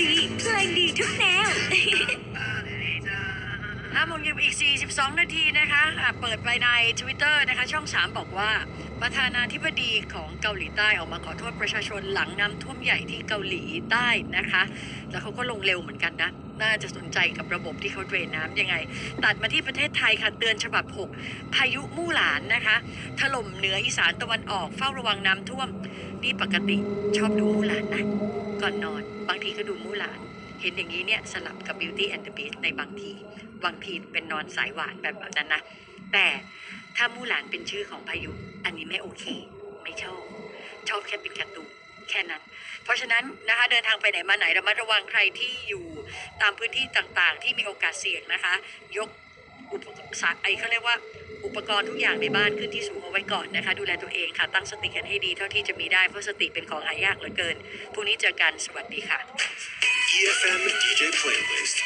ดีเพลงดีทุกแนว ห้าโมงเย็นอีก 42 นาทีนะคะอะเปิดไปใน Twitter นะคะ ช่อง 3 บอกว่า ประธานาธิบดีของเกาหลีใต้ออกมาขอโทษประชาชนหลังน้ำท่วมใหญ่ที่เกาหลีใต้นะคะ แล้วเขาก็ลงเร็วเหมือนกันนะ น่าจะสนใจกับระบบที่เขาเดรนน้ำยังไง ตัดมาที่ประเทศไทยค่ะ เตือนฉบับ 6 พายุมู่หลานนะคะ ถล่มเหนืออีสานตะวันออกเฝ้าระวังน้ำท่วม นี่ปกติชอบดูมู่หลานนะ ก่อนนอน บางทีก็ดูมู่หลาน เห็นอย่างนี้เนี่ยสลับกับ Beauty and the Beast ในบางทีบางทีเป็นนอนสายหวานแบบแบบนั้นนะ แต่ถ้ามู่หลานเป็นชื่อของพายุ อันนี้ไม่โอเค ไม่ชอบ ชอบแค่เป็นการ์ตูนแค่นั้น เพราะฉะนั้นนะคะเดินทางไปไหนมาไหนระมัดระวังใครที่อยู่ตามพื้นที่ต่างๆ ที่มีโอกาสเสี่ยงนะคะ ยก อุปกรณ์ไอเขาเรียกว่าอุปกรณ์ทุกอย่างในบ้านขึ้นที่สูงเอาไว้ก่อนนะคะ ดูแลตัวเองค่ะ ตั้งสติกันให้ดีเท่าที่จะมีได้ เพราะสติเป็นของหายากเหลือเกินพรุ่งนี้เจอกันสวัสดีค่ะ EFM DJ playlist